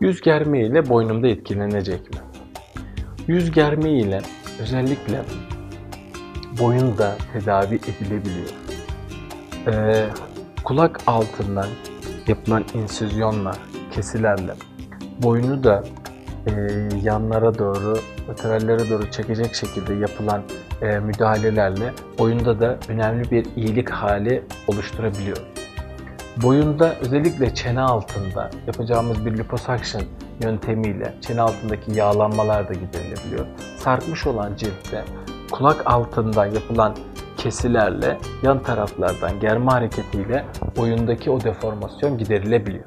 Yüz germe ile boynumda etkilenecek mi? Yüz germe ile özellikle boyunda tedavi edilebiliyor. Ee, kulak altından yapılan insüzyonla, kesilerle boynu da e, yanlara doğru, laterallere doğru çekecek şekilde yapılan e, müdahalelerle boyunda da önemli bir iyilik hali oluşturabiliyor. Boyunda özellikle çene altında yapacağımız bir liposuction yöntemiyle çene altındaki yağlanmalar da giderilebiliyor. Sarkmış olan ciltte kulak altından yapılan kesilerle yan taraflardan germe hareketiyle boyundaki o deformasyon giderilebiliyor.